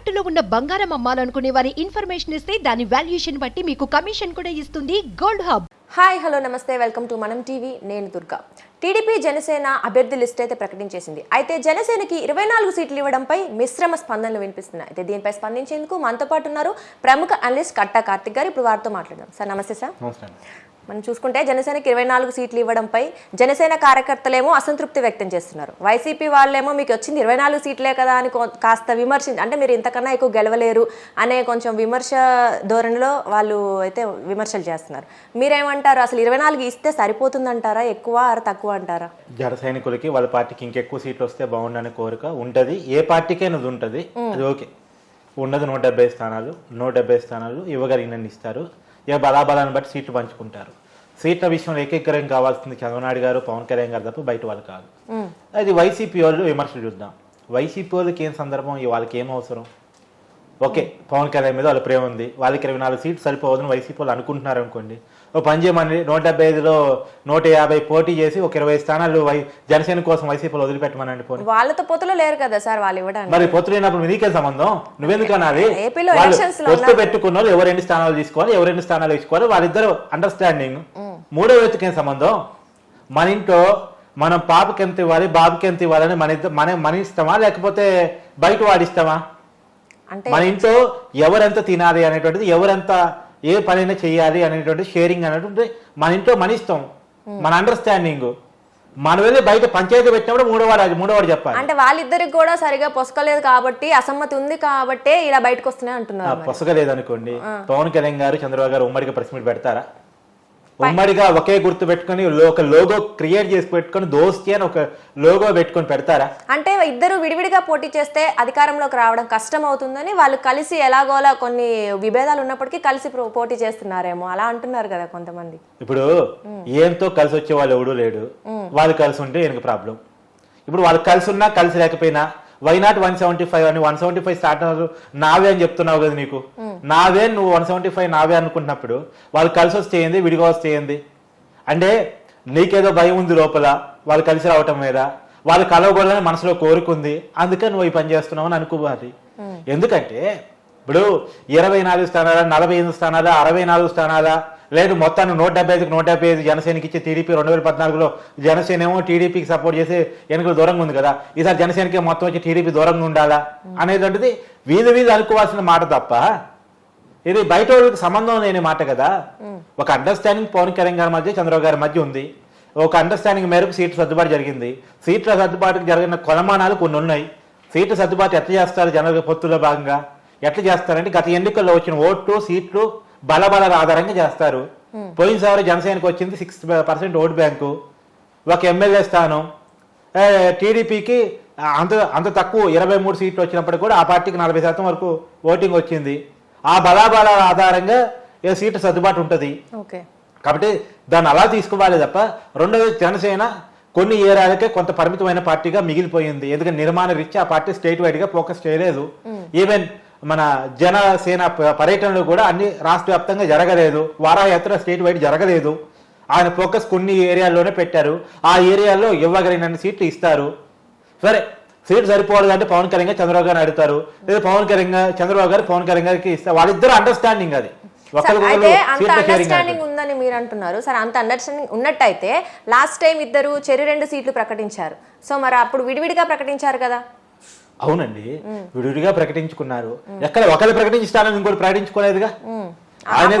తాకట్టులో ఉన్న బంగారం అమ్మాలనుకునే వారి ఇన్ఫర్మేషన్ ఇస్తే దాని వాల్యుయేషన్ బట్టి మీకు కమిషన్ కూడా ఇస్తుంది గోల్డ్ హబ్. హాయ్ హలో నమస్తే వెల్కమ్ టు మనం టీవీ. నేను దుర్గా. టీడీపీ జనసేన అభ్యర్థి లిస్ట్ అయితే ప్రకటించేసింది. అయితే జనసేనకి ఇరవై నాలుగు సీట్లు ఇవ్వడంపై మిశ్రమ స్పందనలు వినిపిస్తున్నాయి. అయితే దీనిపై స్పందించేందుకు మనతో పాటు ఉన్నారు ప్రముఖ అనలిస్ట్ కట్టా కార్తిక్ గారు. ఇప్పుడు వారితో మాట్లాడదాం. సార్ నమస్తే సార్. మనం చూసుకుంటే జనసేనకి ఇరవై నాలుగు సీట్లు ఇవ్వడంపై జనసేన కార్యకర్తలేమో అసంతృప్తి వ్యక్తం చేస్తున్నారు. వైసీపీ వాళ్ళేమో మీకు వచ్చింది ఇరవై నాలుగు సీట్లే కదా అని కాస్త విమర్శించి అంటే మీరు ఇంతకన్నా ఎక్కువ గెలవలేరు అనే కొంచెం విమర్శ ధోరణిలో వాళ్ళు అయితే విమర్శలు చేస్తున్నారు. మీరేమంటారు? అసలు ఇరవై నాలుగు ఇస్తే సరిపోతుందంటారా? ఎక్కువ ఆర్ తక్కువ అంటారా? జన సైనికులకి వాళ్ళ పార్టీకి ఇంకెక్కువ సీట్లు వస్తే బాగుండనే కోరిక ఉంటది. ఏ పార్టీకైనా ఉంటుంది. అది ఓకే. ఉన్నది నూట డెబ్బై స్థానాలు నూట డెబ్బై స్థానాలు ఇవ్వగలిగినన్ని ఇస్తారు. ఇక బలాబలాన్ని బట్టి సీట్లు పంచుకుంటారు. సీట్ల విషయంలో ఏకీకరం కావాల్సింది చంద్రబాబు గారు పవన్ కళ్యాణ్ గారు తప్ప బయట వాళ్ళు కాదు. అది వైసీపీ వాళ్ళు విమర్శలు చూద్దాం. వైసీపీ వాళ్ళకి ఏం సందర్భం? వాళ్ళకి ఏం అవసరం? ఓకే పవన్ కళ్యాణ్ మీద వాళ్ళ ప్రేమ ఉంది. వాళ్ళకి ఇరవై నాలుగు సీట్లు సరిపోవద్దని వైసీపీ వాళ్ళు అనుకుంటున్నారు అనుకోండి. పని చేయమని నూట డెబ్బై ఐదులో నూట యాభై పోటీ చేసి ఒక ఇరవై స్థానాలు జనసేన కోసం వైసీపీలో వదిలిపెట్టమనండి పోనీ. వాళ్ళతో పొత్తులో లేరు కదా సార్ వాళ్ళు ఇవ్వడానికి. మరి పొత్తు లేనప్పుడు నీకే సంబంధం? నువ్వెందుకు అనాలి? పొత్తు పెట్టుకున్న వాళ్ళు ఎవరు ఎన్ని స్థానాలు తీసుకోవాలి ఎవరు ఎన్ని స్థానాలు తీసుకోవాలి వాళ్ళిద్దరు అండర్స్టాండింగ్ మూడో వ్యక్తికి సంబంధం? మన ఇంట్లో మనం పాపకి ఎంత ఇవ్వాలి బాబుకి ఎంత ఇవ్వాలని మన ఇద్దరు మన మన ఇస్తామా లేకపోతే బయట వాడిస్తామా మన ఇంట్లో ఎవరెంత తినాలి అనేటువంటిది ఎవరెంత ఏ పనైనా చేయాలి అనేటువంటి షేరింగ్ అనేటువంటి మన ఇంట్లో మన ఇష్టం. మన అండర్స్టాండింగ్ మనం వెళ్ళి బయట పంచాయతీ పెట్టినప్పుడు మూడోవాడు అది మూడోవాడు చెప్పాలి. అంటే వాళ్ళిద్దరికి కూడా సరిగా పొసకలేదు కాబట్టి అసమ్మతి ఉంది కాబట్టే ఇలా బయటకు వస్తున్నాయి అంటున్నారు మరి. పొసగలేదనుకోండి పవన్ కళ్యాణ్ గారు చంద్రబాబు గారు ఉమ్మడిగా ప్రెస్ మీట్ పెడతారా? ఉమ్మడిగా ఒకే గుర్తు పెట్టుకుని ఒక లోగో క్రియేట్ చేసి పెట్టుకుని దోస్తి అని ఒక లోగో పెట్టుకుని పెడతారా? అంటే ఇద్దరు విడివిడిగా పోటీ చేస్తే అధికారంలోకి రావడం కష్టం అవుతుందని వాళ్ళు కలిసి ఎలాగోలా కొన్ని విభేదాలు ఉన్నప్పటికీ కలిసి పోటీ చేస్తున్నారేమో. అలా అంటున్నారు కదా కొంతమంది. ఇప్పుడు ఏంతో కలిసి వచ్చే వాళ్ళు ఎవడూ లేడు. వాళ్ళు కలిసి ఉంటే ఎనక ప్రాబ్లం. ఇప్పుడు వాళ్ళు కలిసి ఉన్నా కలిసి లేకపోయినా why not one seventy five అని? వన్ సెవెంటీ ఫైవ్ స్టార్ట్ అన్నారు నావే అని చెప్తున్నావు కదా నీకు. నావే నువ్వు వన్ సెవెంటీ ఫైవ్ నావే అనుకుంటున్నప్పుడు వాళ్ళు కలిసి వస్తే ఏంది? విడిగా వస్తే ఏంది? అంటే నీకేదో భయం ఉంది లోపల. వాళ్ళు కలిసి రావటం మీద. వాళ్ళు కలవకూడదని మనసులో కోరుకుంది అందుకే నువ్వు ఈ పని చేస్తున్నావు అని అనుకోవాలి. ఎందుకంటే ఇప్పుడు ఇరవై నాలుగు స్థానాల నలభై ఎనిమిది స్థానాల అరవై నాలుగు స్థానాల? లేదు మొత్తాన్ని నూట డెబ్బై ఐదుకి నూట డెబ్బై ఐదు జనసేనకి ఇచ్చే టీడీపీ రెండు వేల పద్నాలుగులో జనసేన ఏమో టీడీపీకి సపోర్ట్ చేసి ఎన్నికలు దూరంగా ఉంది కదా. ఈసారి జనసేనకి మొత్తం వచ్చి టీడీపీ దూరంగా ఉండాలా? అనేటువంటిది వీధి వీధి అనుకోవాల్సిన మాట తప్ప ఇది బయట వాళ్ళకి సంబంధం లేని మాట కదా. ఒక అండర్స్టాండింగ్ పవన్ కళ్యాణ్ గారి మధ్య చంద్రబాబు గారి మధ్య ఉంది. ఒక అండర్స్టాండింగ్ మేరకు సీట్లు సర్దుబాటు జరిగింది. సీట్ల సర్దుబాటుకు జరిగిన కొలమానాలు కొన్ని ఉన్నాయి. సీట్ల సర్దుబాటు ఎట్లా చేస్తారు జనరల్ పొత్తులో భాగంగా? ఎట్లా చేస్తారంటే గత ఎన్నికల్లో వచ్చిన ఓట్లు సీట్లు బలబల ఆధారంగా చేస్తారు. పోయినసారి జనసేనకు వచ్చింది సిక్స్ పర్సెంట్ ఓటు బ్యాంకు. ఒక ఎమ్మెల్యే స్థానం. టీడీపీకి అంత అంత తక్కువ ఇరవై మూడు సీట్లు వచ్చినప్పటికీ కూడా ఆ పార్టీకి నలభై శాతం వరకు ఓటింగ్ వచ్చింది. ఆ బలాబలాల ఆధారంగా ఏ సీటు సర్దుబాటు ఉంటుంది. కాబట్టి దాన్ని అలా తీసుకోవాలి తప్ప రెండవది జనసేన కొన్ని ఏరియాలకే కొంత పరిమితమైన పార్టీగా మిగిలిపోయింది. ఎందుకంటే నిర్మాణ రీత్యా ఆ పార్టీ స్టేట్ వైడ్గా ఫోకస్ చేయలేదు. ఈవెన్ మన జనసేన పర్యటనలు కూడా అన్ని రాష్ట్ర వ్యాప్తంగా జరగలేదు. వారాయాత్ర స్టేట్ వైడ్ జరగలేదు. ఆయన ఫోకస్ కొన్ని ఏరియాల్లోనే పెట్టారు. ఆ ఏరియాల్లో ఇవ్వగలిగిన సీట్లు ఇస్తారు. సరే సీట్ సరిపోలేదు అంటే పవన్ కళ్యాణ్ గారు చంద్రబాబు గారిని అడుగుతారు. లేదా పవన్ కళ్యాణ్ గారు చంద్రబాబు గారు పవన్ కళ్యాణ్ గారికి ఇస్తారు. వాళ్ళిద్దరు అండర్స్టాండింగ్ అది. అయితే అంత అండర్స్టాండింగ్ ఉందని మీరు అంటున్నారు. సరే అంత అండర్స్టాండింగ్ ఉన్నట్టయితే లాస్ట్ టైం ఇద్దరు చెరి రెండు సీట్లు ప్రకటించారు. సో మరి అప్పుడు విడివిడిగా ప్రకటించారు కదా. అవునండి. విడివిడిగా ప్రకటించుకున్నారు. ఎక్కడ ఒకరు ప్రకటించాలని ఇంకోటి ప్రకటించుకోలేదుగా? ఆయన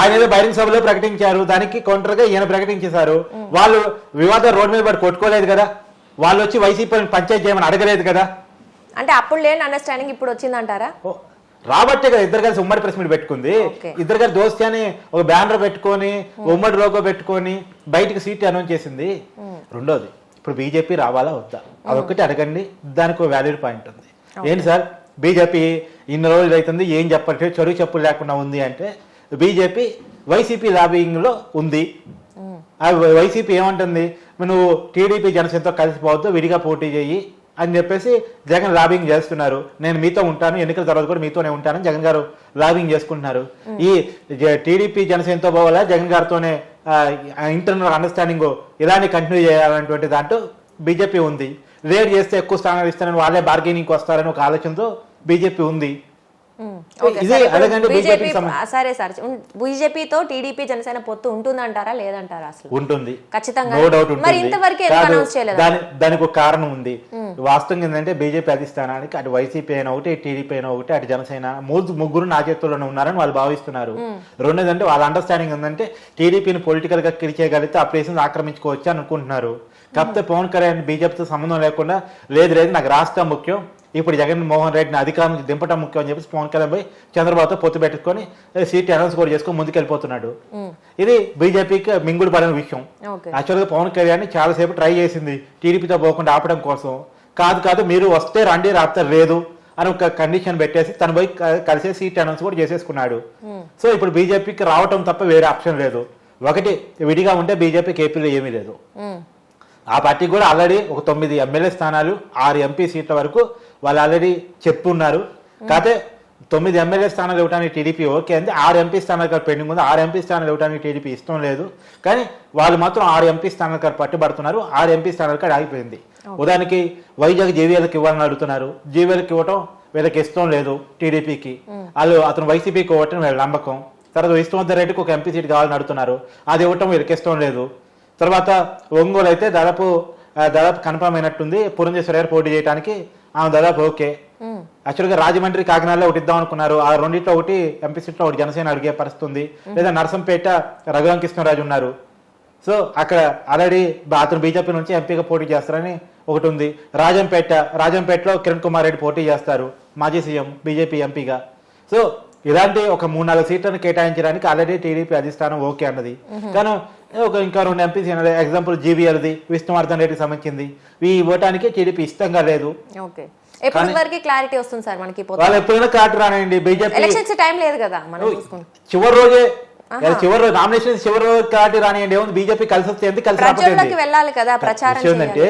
ఆయన బహిరంగ సభలో ప్రకటించారు. దానికి కౌంటర్గా ఈయన ప్రకటించేశారు. వాళ్ళు వివాద రోడ్ మీద పడి కొట్టుకోలేదు కదా? వాళ్ళు వచ్చి వైసీపీ పంచాయతీ చేయమని అడగలేదు కదా? అంటే అప్పుడు లేని అండర్స్టాండింగ్ ఇప్పుడు వచ్చిందంటారా? రాబట్టే కదా ఇద్దరు కలిసి ఉమ్మడి ప్రెస్ మీట్ పెట్టుకుంది. ఇద్దరు కలిసి దోస్తి అని ఒక బ్యానర్ పెట్టుకొని ఉమ్మడి లోగో పెట్టుకొని బయటికి సీట్ అనౌన్స్ చేసింది. రెండోది ఇప్పుడు బీజేపీ రావాలా వద్దా? అదొక్కటి అడగండి. దానికి ఒక వ్యాలిడ్ పాయింట్ ఉంది. ఏంటి సార్? బీజేపీ ఇన్ని రోజులు అవుతుంది ఏం చెప్పట్లేదు చదువు చెప్పులు లేకుండా ఉంది అంటే బీజేపీ వైసీపీ లాబింగ్లో ఉంది వై- వైసీపీ ఏమంటుంది? నువ్వు టీడీపీ జనసేనతో కలిసిపోవద్దు విడిగా పోటీ చేయి అని చెప్పేసి జగన్ లాబింగ్ చేస్తున్నారు. నేను మీతో ఉంటాను ఎన్నికల తర్వాత కూడా మీతోనే ఉంటానని జగన్ గారు లాబింగ్ చేసుకుంటున్నారు. ఈ టీడీపీ జనసేనతో పోవాలా జగన్ గారితోనే ఇంటర్నల్ అండర్స్టాండింగ్ ఇలానే కంటిన్యూ చేయాలనేటువంటి దాంట్లో బీజేపీ ఉంది. లేట్ చేస్తే ఎక్కువ స్థానాలు ఇస్తానని వాళ్ళే బార్గెనింగ్కి వస్తారని ఒక ఆలోచనతో బీజేపీ ఉంది. ఇది సార్, అడగండి బీజేపీ సరే బీజేపీతో టీడీపీ జనసేన పొత్తు ఉంటుందంటారా లేదంటారా అసలు? ఉంటుంది. ఖచ్చితంగా నో డౌట్ మరి ఇంతవరకు ఎందుకు కాదు, అనౌన్స్ చేయలేదు? దాని దానికి ఒక కారణం ఉంది. వాస్తవం ఏంటంటే బీజేపీ అధిష్టానానికి అటు వైసీపీ అయినా ఒకటి టీడీపీ అయినా ఒకటి అటు జనసేన మూడు ముగ్గురు నా చేతుల్లోనే ఉన్నారని వాళ్ళు భావిస్తున్నారు. రెండోదంటే వాళ్ళ అండర్స్టాండింగ్ ఏంటంటే టీడీపీని పొలిటికల్గా కిరిచేయగలిగితే ఆ ప్లేస్ ఆక్రమించుకోవచ్చు అని అనుకుంటున్నారు. కాకపోతే పవన్ కళ్యాణ్ బీజేపీతో సంబంధం లేకుండా లేదు లేదు నాకు రాష్ట్రం ముఖ్యం. ఇప్పుడు జగన్మోహన్ రెడ్డిని అధికారం నుంచి దింపడం ముఖ్యం అని చెప్పేసి పవన్ కళ్యాణ్ పోయి చంద్రబాబుతో పొత్తు పెట్టుకొని సీట్ అనౌన్స్ కూడా చేసుకొని ముందుకెళ్ళిపోతున్నాడు. ఇది బీజేపీకి మింగుడు పడిన విషయం. యాక్చువల్గా పవన్ కళ్యాణ్ చాలాసేపు ట్రై చేసింది టీడీపీతో పోకుండా ఆపడం కోసం. కాదు కాదు మీరు వస్తే రండి రాకపోతే లేదు అని ఒక కండిషన్ పెట్టేసి తను పోయి కలిసే సీట్ అనౌన్స్ కూడా చేసేసుకున్నాడు. సో ఇప్పుడు బీజేపీకి రావటం తప్ప వేరే ఆప్షన్ లేదు. ఒకటి విడిగా ఉంటే బీజేపీకి ఏపీలో ఏమీ లేదు. ఆ పార్టీకి కూడా ఆల్రెడీ ఒక తొమ్మిది ఎమ్మెల్యే స్థానాలు ఆరు ఎంపీ సీట్ల వరకు వాళ్ళు ఆల్రెడీ చెప్పున్నారు. కాకపోతే తొమ్మిది ఎమ్మెల్యే స్థానాలు ఇవ్వడానికి టీడీపీ ఓకే అంది. ఆరు ఎంపీ స్థానాలు కాదు పెండింగ్ ఉంది. ఆరు ఎంపీ స్థానాలు ఇవ్వడానికి టీడీపీ ఇష్టం లేదు. కానీ వాళ్ళు మాత్రం ఆరు ఎంపీ స్థానాలు కాదు పట్టుబడుతున్నారు. ఆరు ఎంపీ స్థానాలు కాదు ఆగిపోయింది. ఉదాహరణకి వైజాగ్ జేవీఎల్కి ఇవ్వాలని అడుగుతున్నారు. జేవీఎల్కి ఇవ్వటం వీళ్ళకి ఇష్టం లేదు టీడీపీకి. వాళ్ళు అతను వైసీపీకి ఇవ్వటం వీళ్ళ నమ్మకం. తర్వాత విష్ణువర్ధన్ రెడ్డికి ఒక ఎంపీ సీట్ కావాలని అడుగుతున్నారు. అది ఇవ్వటం వీళ్ళకి ఇష్టం లేదు. తర్వాత ఒంగోలు అయితే దాదాపు దాదాపు కన్ఫర్మ్ అయినట్టుంది. పురంధేశ్వరి గారు పోటీ చేయడానికి దాదాపు ఓకే. యాక్చువల్గా రాజమండ్రి కాకినాడలో ఒకటి ఇద్దాం అనుకున్నారు. ఆ రెండింటిలో ఒకటి ఎంపీ సీట్లో ఒకటి జనసేన అడిగే పరిస్థితి ఉంది. లేదా నరసంపేట రఘురామ కృష్ణరాజు ఉన్నారు. సో అక్కడ ఆల్రెడీ అతను బీజేపీ నుంచి ఎంపీగా పోటీ చేస్తారని ఒకటి ఉంది. రాజంపేట రాజంపేటలో కిరణ్ కుమార్ రెడ్డి పోటీ చేస్తారు. మాజీ సీఎం బీజేపీ ఎంపీగా. సో ఇలాంటి ఒక మూడు నాలుగు సీట్లను కేటాయించడానికి ఆల్రెడీ టీడీపీ అధిష్టానం ఓకే అన్నది. కానీ ఒక ఇంకా రెండు ఎంపీస్ ఎగ్జాంపుల్ జీవీఎల్ది విష్ణువర్ధన్ రెడ్డికి సంబంధించింది. ఈ ఇవ్వటానికి టీడీపీ ఇష్టంగా లేదు. ఓకే. ఎప్పటి వరకు క్లారిటీ వస్తుంది సార్ మనకి వాళ్ళు ఎప్పుడైనా కాటు రానండి బీజేపీ ఎలక్షన్స్ టైం లేదు కదా మనం చివరి రోజే చివరి నామినేషన్ చివరి రోజు కాటి రానియండి. ఏముంది? బీజేపీ కలిసి వస్తే ఎందుకు కలిసి వెళ్ళాలి కదా ప్రచారం ఏంటంటే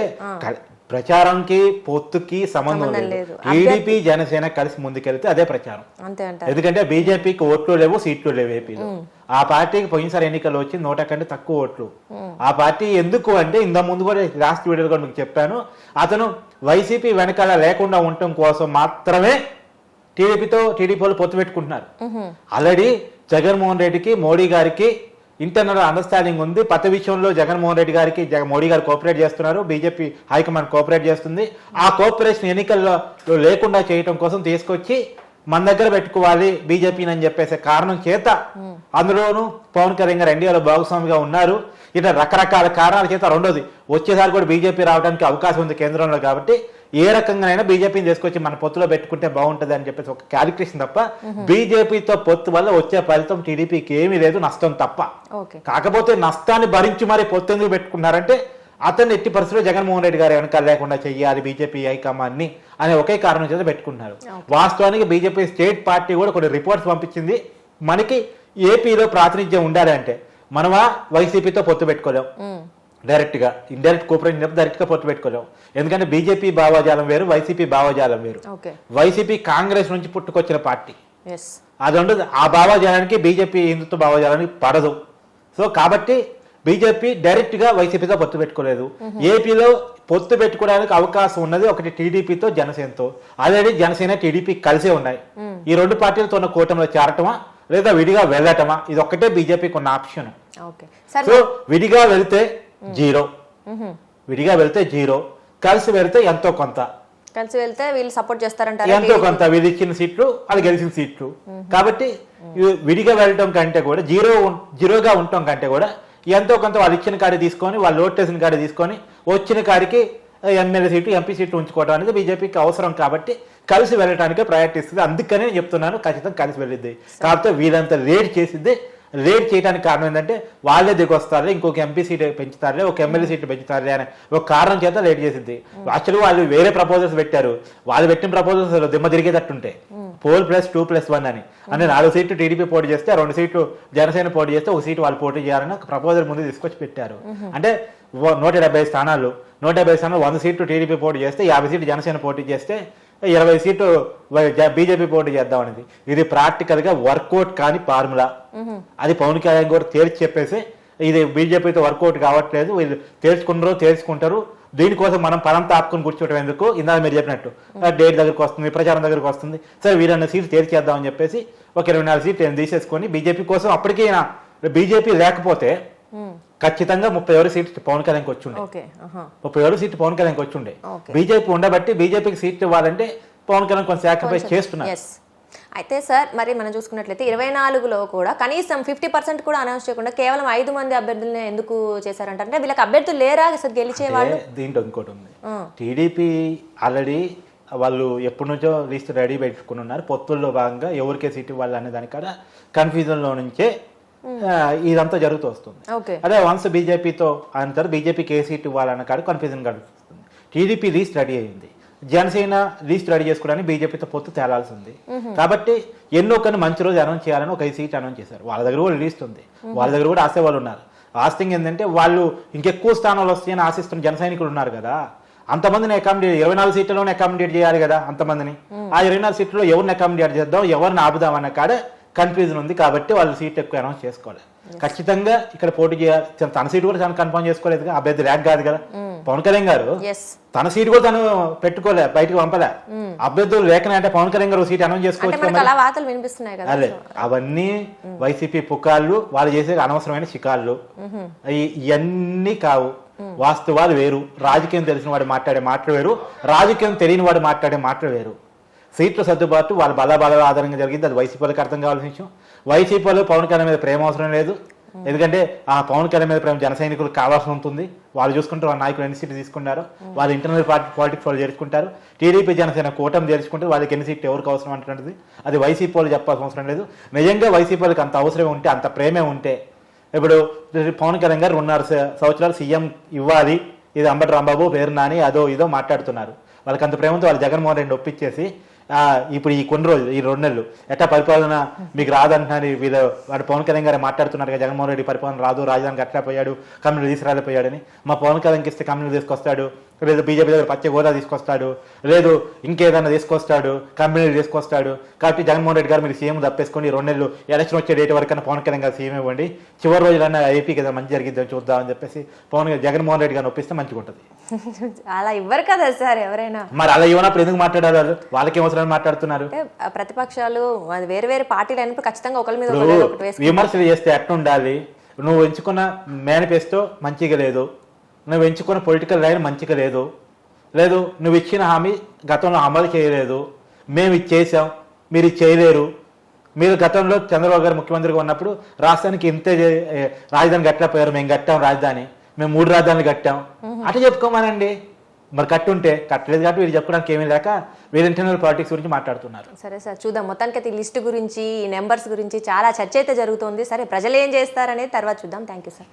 ప్రచారంకి పొత్తుకి సంబంధం లేదు. లేదు. టీడీపీ జనసేన కలిసి ముందుకెళ్తే అదే ప్రచారం. అంతే అంటారు. ఎందుకంటే బీజేపీకి ఓట్లు లేవు సీట్లు లేవు ఏపీలో. ఆ పార్టీకి పోయినసారి ఎన్నికలు వచ్చి నూట కంటే తక్కువ ఓట్లు. ఆ పార్టీ ఎందుకు అంటే ఇంత ముందు కూడా లాస్ట్ వీడియోలో కూడా మీకు చెప్పాను అతను వైసీపీ వెనకాల లేకుండా ఉండటం కోసం మాత్రమే టీడీపీతో టీడీపీ వాళ్ళు పొత్తు పెట్టుకుంటున్నారు. ఆల్రెడీ జగన్మోహన్ రెడ్డికి మోడీ గారికి ఇంటర్నల్ అండర్స్టాండింగ్ ఉంది. పత విషయంలో జగన్మోహన్ రెడ్డి గారికి జగ- మోడీ గారు కోఆపరేట్ చేస్తున్నారు. బీజేపీ హైకమాండ్ కోఆపరేట్ చేస్తుంది. ఆ కోఆపరేషన్ ఎన్నికల్లో లేకుండా చేయటం కోసం తీసుకొచ్చి మన దగ్గర పెట్టుకోవాలి బీజేపీని అని చెప్పేసే కారణం చేత అందులోనూ పవన్ కళ్యాణ్ గారు ఎన్డీఏలో భాగస్వామిగా ఉన్నారు. ఇట్లా రకరకాల కారణాల చేత రెండోది వచ్చేసారి కూడా బీజేపీ రావడానికి అవకాశం ఉంది కేంద్రంలో కాబట్టి. ఏ రకంగానైనా బీజేపీని తీసుకొచ్చి మన పొత్తులో పెట్టుకుంటే బాగుంటది అని చెప్పేసి ఒక క్యాలిక్యులేషన్ తప్ప బీజేపీతో పొత్తు వల్ల వచ్చే ఫలితం టీడీపీకి ఏమీ లేదు నష్టం తప్ప. కాకపోతే నష్టాన్ని భరించి మరి పొత్తు ఎందుకు పెట్టుకున్నారంటే అతన్ని ఎట్టి పరిస్థితుల్లో జగన్మోహన్ రెడ్డి గారి వెనకాల లేకుండా చెయ్యాలి బీజేపీ హైకమాండ్ని అనే ఒకే కారణం చేత పెట్టుకున్నారు. వాస్తవానికి బీజేపీ స్టేట్ పార్టీ కూడా కొన్ని రిపోర్ట్స్ పంపించింది. మనకి ఏపీలో ప్రాతినిధ్యం ఉండాలి అంటే మనమా వైసీపీతో పొత్తు పెట్టుకోలేం. ఉమ్, డైరెక్ట్గా ఇండైరెక్ట్ కోఆపరేషన్ డైరెక్ట్గా పొత్తు పెట్టుకోలేం. ఎందుకంటే బీజేపీ భావజాలం వేరు వైసీపీ భావజాలం వేరు. వైసీపీ కాంగ్రెస్ నుంచి పుట్టుకొచ్చిన పార్టీ. అది ఉండదు ఆ భావజాలానికి బీజేపీ హిందుత్వ భావజాలానికి పడదు. సో కాబట్టి బీజేపీ డైరెక్ట్గా వైసీపీతో పొత్తు పెట్టుకోలేదు. ఏపీలో పొత్తు పెట్టుకోవడానికి అవకాశం ఉన్నది ఒకటి టీడీపీతో జనసేనతో. ఆల్రెడీ జనసేన టీడీపీ కలిసే ఉన్నాయి. ఈ రెండు పార్టీలతో ఉన్న కూటమిలో చేరటమా లేదా విడిగా వెళ్ళటమా ఇది ఒక్కటే బీజేపీకి ఉన్న ఆప్షన్. సో విడిగా వెళ్తే జీరో. విడిగా వెళ్తే జీరో. కలిసి వెళ్తే ఎంతో కొంత. కలిసి వెళ్తే వీళ్ళు సపోర్ట్ చేస్తారంటారా? ఎంతో కొంత. వీళ్ళు ఇచ్చిన సీట్లు వాళ్ళు గెలిచిన సీట్లు. కాబట్టి విడిగా వెళ్ళటం కంటే కూడా జీరో జీరోగా ఉండటం కంటే కూడా ఎంతో కొంత వాళ్ళు ఇచ్చిన కాడి తీసుకొని వాళ్ళు ఓట్ వేసిన కాడి తీసుకొని వచ్చిన కాడికి ఎమ్మెల్యే సీటు ఎంపీ సీట్లు ఉంచుకోవడం అనేది బీజేపీకి అవసరం కాబట్టి కలిసి వెళ్ళటానికే ప్రయారిటీ ఇస్తుంది అందుకనే నేను చెప్తున్నాను ఖచ్చితంగా కలిసి వెళ్ళిద్ది. కాకపోతే వీళ్ళంత లేట్ చేసింది లేట్ చేయడానికి కారణం ఏంటంటే వాళ్ళే దిగొస్తారులే ఇంకొక ఎంపీ సీట్ పెంచుతారులే ఒక ఎమ్మెల్యే సీట్ పెంచుతారులే అనే ఒక కారణం చేత లేట్ చేసింది. యాక్చువల్గా వాళ్ళు వేరే ప్రపోజల్స్ పెట్టారు. వాళ్ళు పెట్టిన ప్రపోజల్స్ దిమ్మ తిరిగేటట్టుంటే. Four plus two plus one అని. అంటే నాలుగు సీట్లు టీడీపీ పోటీ చేస్తే రెండు సీట్లు జనసేన పోటీ చేస్తే ఒక సీటు వాళ్ళు పోటీ చేయాలని ఒక ప్రపోజల్ ముందు తీసుకొచ్చి పెట్టారు. అంటే నూట డెబ్బై స్థానాలు. నూట డెబ్బై స్థానాలు వంద సీట్లు టీడీపీ పోటీ చేస్తే యాభై సీట్లు జనసేన పోటీ చేస్తే ఇరవై సీట్లు బీజేపీ పోటీ చేద్దాం అనేది ఇది ప్రాక్టికల్గా వర్కౌట్ కాని ఫార్ములా. అది పవన్ కళ్యాణ్ కూడా తేల్చి చెప్పేసి ఇది బీజేపీతో వర్కౌట్ కావట్లేదు వీళ్ళు తేల్చుకుంటారు తేల్చుకుంటారు. దీనికోసం మనం పరం తాపుకొని కూర్చోవడం ఎందుకు? ఇందాక మీరు చెప్పినట్టు. డేట్ దగ్గరకు వస్తుంది ప్రచారం దగ్గరకు వస్తుంది. సరే వీరన్న సీట్లు తేల్చేద్దామని చెప్పేసి ఒక ఇరవై నాలుగు సీట్లు తీసేసుకొని బీజేపీ కోసం అప్పటికీ బీజేపీ లేకపోతే ఖచ్చితంగా ముప్పై ఎవరు సీట్లు పవన్ కళ్యాణ్కి వచ్చుండే. ముప్పై ఏడు సీట్లు పవన్ కళ్యాణ్కి వచ్చుండే. బీజేపీ ఉండబట్టి బీజేపీకి సీట్లు ఇవ్వాలంటే పవన్ కళ్యాణ్ కొంచెం సాక్రిఫైస్ చేస్తున్నారు అయితే సార్ మరి మనం చూసుకున్నట్లయితే ఇరవై నాలుగులో కూడా కనీసం ఫిఫ్టీ పర్సెంట్ కూడా అనౌన్స్ చేయకుండా కేవలం ఐదు మంది అభ్యర్థులను ఎందుకు చేశారంట అంటే వీళ్ళకి అభ్యర్థులు లేరా? అసలు గెలిచే వాళ్ళు? దీంట్లో ఇంకోటి ఉంది. టీడీపీ ఆల్రెడీ వాళ్ళు ఎప్పటి నుంచో లిస్ట్ రెడీ పెట్టుకుని ఉన్నారు. పొత్తుల్లో భాగంగా ఎవరికే సీట్ ఇవ్వాలి అనే దానికాడ కన్ఫ్యూజన్లో నుంచే ఇదంతా జరుగుతూ వస్తుంది. అదే వన్స్ బీజేపీతో అంటారు బీజేపీకి ఏ సీట్ ఇవ్వాలన్న కాడ కన్ఫ్యూజన్ కలుగుతుంది టీడీపీ లీస్ట్ రెడీ అయింది. జనసేన లీస్ట్ రెడీ చేసుకోవడానికి బీజేపీతో పొత్తు తేలాల్సి ఉంది కాబట్టి ఎన్నో కొన్ని మంచి రోజు అనౌన్స్ చేయాలని ఒక సీట్ అనౌన్స్ చేశారు. వాళ్ళ దగ్గర కూడా లీస్ట్ ఉంది. వాళ్ళ దగ్గర కూడా ఆశే వాళ్ళు ఉన్నారు. ఆస్తింగ్ ఏంటంటే వాళ్ళు ఇంకెక్కువ స్థానాలు వస్తాయని ఆశిస్తున్న జన సైనికులు ఉన్నారు కదా. అంతమందిని అకామిడేట్ ఇరవై నాలుగు సీట్లలోనే అకామిడేట్ చేయాలి కదా అంతమందిని. ఆ ఇరవై నాలుగు సీట్లలో ఎవరిని అకామిడేట్ చేద్దాం ఎవరిని ఆపుదాం అన్న కాడ కన్ఫ్యూజన్ ఉంది కాబట్టి వాళ్ళు సీట్ ఎక్కువ అనౌన్స్ చేసుకోవాలి ఖచ్చితంగా ఇక్కడ పోటీ చేయాలి తన సీట్ కూడా తను కన్ఫర్మ్ చేసుకోలేదు అభ్యర్థి ర్యాంక్ కాదు కదా. పవన్ కళ్యాణ్ గారు తన సీట్ కూడా తను పెట్టుకోలే బయటకు పంపలే. అభ్యర్థులు లేకనే అంటే పవన్ కళ్యాణ్ గారు సీట్ అనౌన్స్ చేసుకోవచ్చు అదే అవన్నీ వైసీపీ పుకాళ్ళు వాళ్ళు చేసే అనవసరమైన షికాళ్ళు ఇవన్నీ కావు. వాస్తవాలు వేరు. రాజకీయం తెలిసిన వాడు మాట్లాడే మాటలు వేరు. రాజకీయం తెలియని వాడు మాట్లాడే మాటలు వేరు. సీట్ల సర్దుబాటు వాళ్ళ బల బల ఆధారంగా జరిగింది. అది వైసీపీ వాళ్ళకి అర్థం కావాల్సిన విషయం. వైసీపీ వాళ్ళు పవన్ కళ్యాణ్ మీద ప్రేమ అవసరం లేదు. ఎందుకంటే ఆ పవన్ కళ్యాణ్ మీద ప్రేమ జన సైనికులకు కావాల్సి ఉంటుంది. వాళ్ళు చూసుకుంటారు వాళ్ళ నాయకులు ఎన్ని సీట్లు తీసుకుంటారు వాళ్ళు ఇంటర్నల్ పార్టీ పాలిటిక్స్ వాళ్ళు చేర్చుకుంటారు. టీడీపీ జనసేన కూటమి చేర్చుకుంటే వాళ్ళకి ఎన్ని సీట్లు ఎవరికి అవసరం అంటున్నది. అది వైసీపీ వాళ్ళు చెప్పాల్సిన అవసరం లేదు. నిజంగా వైసీపీ వాళ్ళకి అంత అవసరం ఉంటే అంత ప్రేమే ఉంటే ఇప్పుడు పవన్ కళ్యాణ్ గారు రెండున్నర సంవత్సరాలు సీఎం ఇవ్వాలి. ఇది అంబటి రాంబాబు పేరు నాని అదో ఇదో మాట్లాడుతున్నారు. వాళ్ళకి అంత ప్రేమతో వాళ్ళు జగన్మోహన్ రెడ్డి ఒప్పించేసి ఇప్పుడు ఈ కొన్ని రోజులు ఈ రెండు నెలలు ఎట్లా పరిపాలన మీకు రాదంటున్నారు వీళ్ళు వాడు పవన్ కళ్యాణ్ గారు మాట్లాడుతున్నారు కదా జగన్మోహన్ రెడ్డి పరిపాలన రాదు రాజధానికి అట్లా పోయాడు కమ్యూనిటీ తీసుకురాలిపోయాడని మా పవన్ కళ్యాణ్కి ఇస్తే కమ్యూనిటీ తీసుకొస్తాడు లేదు బీజేపీ దగ్గర పచ్చ గోదా తీసుకొస్తాడు. లేదు ఇంకేదైనా తీసుకొస్తాడు కమ్యూనిటీ తీసుకొస్తాడు. కాబట్టి జగన్మోహన్ రెడ్డి గారు మీరు సీఎం తప్పేసుకొని రెండు నెలలు ఎలక్షన్ వచ్చే డేట్ వరకైనా పవన్ కళ్యాణ్ గారు సీఎం ఇవ్వండి. చివరి రోజులన్నా ఏపీకి ఏదైనా మంచి జరిగిద్దాం చూద్దాం అని చెప్పేసి పవన్ జగన్మోహన్ రెడ్డి గారిని ఒప్పిస్తే మంచిగా ఉంటుంది. అలా ఇవ్వరు కదా సార్ ఎవరైనా. మరి అలా ఇవ్వనప్పుడు ఎందుకు మాట్లాడారు వాళ్ళు? వాళ్ళకి అవసరం మాట్లాడుతున్నారు? ప్రతిపక్షాలు వేరే వేరే పార్టీలు అయినప్పుడు ఖచ్చితంగా ఒకరి మీద విమర్శలు చేస్తే ఎట్లా ఉండాలి నువ్వు ఎంచుకున్న మేనిఫెస్టో మంచిగా లేదు. నువ్వు ఎంచుకున్న పొలిటికల్ లైన్ మంచిగా లేదు. లేదు నువ్వు ఇచ్చిన హామీ గతంలో అమలు చేయలేదు. మేము ఇది చేసాం మీరు ఇది చేయలేరు. మీరు గతంలో చంద్రబాబు గారు ముఖ్యమంత్రిగా ఉన్నప్పుడు రాష్ట్రానికి ఇంతే రాజధాని కట్టలేకపోయారు మేము కట్టాం రాజధాని. మేము మూడు రాజధానులు కట్టాం అట్లా చెప్పుకోమానండి. మరి కట్టుంటే కట్టలేదు కాబట్టి వీళ్ళు చెప్పుకోవడానికి ఏమీ లేక వీళ్ళు ఇంటర్నల్ పాలిటిక్స్ గురించి మాట్లాడుతున్నారు. సరే సార్ చూద్దాం. మొత్తానికి అయితే ఈ లిస్ట్ గురించి ఈ నెంబర్స్ గురించి చాలా చర్చ అయితే జరుగుతోంది. సరే ప్రజలు ఏం చేస్తారనేది తర్వాత చూద్దాం. Thank you sir